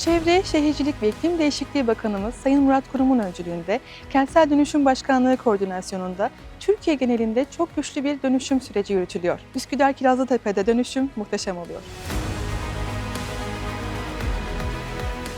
Çevre, Şehircilik ve İklim Değişikliği Bakanımız Sayın Murat Kurum'un öncülüğünde Kentsel Dönüşüm Başkanlığı koordinasyonunda Türkiye genelinde çok güçlü bir dönüşüm süreci yürütülüyor. Üsküdar Kirazlıtepe'de dönüşüm muhteşem oluyor.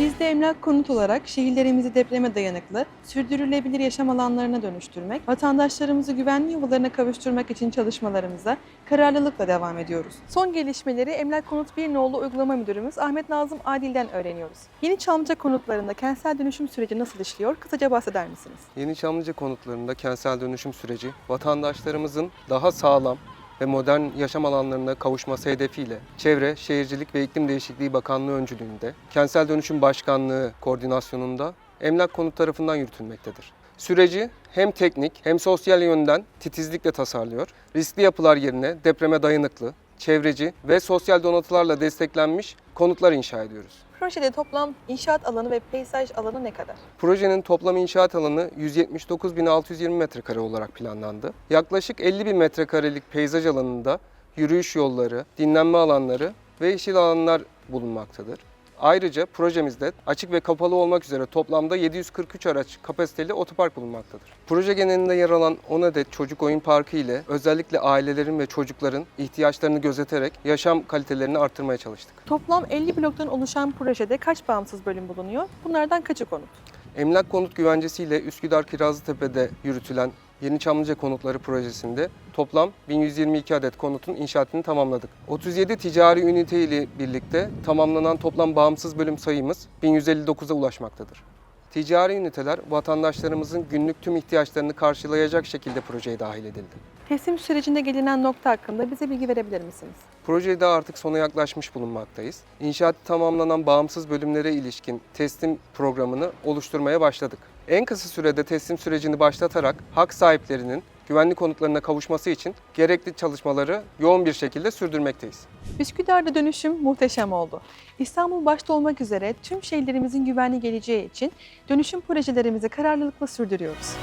Biz de emlak konut olarak şehirlerimizi depreme dayanıklı, sürdürülebilir yaşam alanlarına dönüştürmek, vatandaşlarımızı güvenli yuvalarına kavuşturmak için çalışmalarımıza kararlılıkla devam ediyoruz. Son gelişmeleri Emlak Konut 1 Nolu Uygulama Müdürümüz Ahmet Nazım Adil'den öğreniyoruz. Yeni Çamlıca konutlarında kentsel dönüşüm süreci nasıl işliyor? Kısaca bahseder misiniz? Yeni Çamlıca konutlarında kentsel dönüşüm süreci vatandaşlarımızın daha sağlam ve modern yaşam alanlarına kavuşması hedefiyle Çevre, Şehircilik ve İklim Değişikliği Bakanlığı öncülüğünde Kentsel Dönüşüm Başkanlığı koordinasyonunda Emlak Konut tarafından yürütülmektedir. Süreci hem teknik hem sosyal yönden titizlikle tasarlıyor. Riskli yapılar yerine depreme dayanıklı, çevreci ve sosyal donatılarla desteklenmiş konutlar inşa ediyoruz. Projede toplam inşaat alanı ve peyzaj alanı ne kadar? Projenin toplam inşaat alanı 179.620 metrekare olarak planlandı. Yaklaşık 50 bin metrekarelik peyzaj alanında yürüyüş yolları, dinlenme alanları ve yeşil alanlar bulunmaktadır. Ayrıca projemizde açık ve kapalı olmak üzere toplamda 743 araç kapasiteli otopark bulunmaktadır. Proje genelinde yer alan 10 adet çocuk oyun parkı ile özellikle ailelerin ve çocukların ihtiyaçlarını gözeterek yaşam kalitelerini arttırmaya çalıştık. Toplam 50 bloktan oluşan projede kaç bağımsız bölüm bulunuyor? Bunlardan kaçı konut? Emlak konut güvencesiyle Üsküdar Kirazlıtepe'de yürütülen Yeni Çamlıca Konutları projesinde toplam 1122 adet konutun inşaatını tamamladık. 37 ticari ünite ile birlikte tamamlanan toplam bağımsız bölüm sayımız 1159'a ulaşmaktadır. Ticari üniteler vatandaşlarımızın günlük tüm ihtiyaçlarını karşılayacak şekilde projeye dahil edildi. Teslim sürecinde gelinen nokta hakkında bize bilgi verebilir misiniz? Projede artık sona yaklaşmış bulunmaktayız. İnşaatı tamamlanan bağımsız bölümlere ilişkin teslim programını oluşturmaya başladık. En kısa sürede teslim sürecini başlatarak hak sahiplerinin güvenli konutlarına kavuşması için gerekli çalışmaları yoğun bir şekilde sürdürmekteyiz. Üsküdar'da dönüşüm muhteşem oldu. İstanbul başta olmak üzere tüm şehirlerimizin güvenli geleceği için dönüşüm projelerimizi kararlılıkla sürdürüyoruz.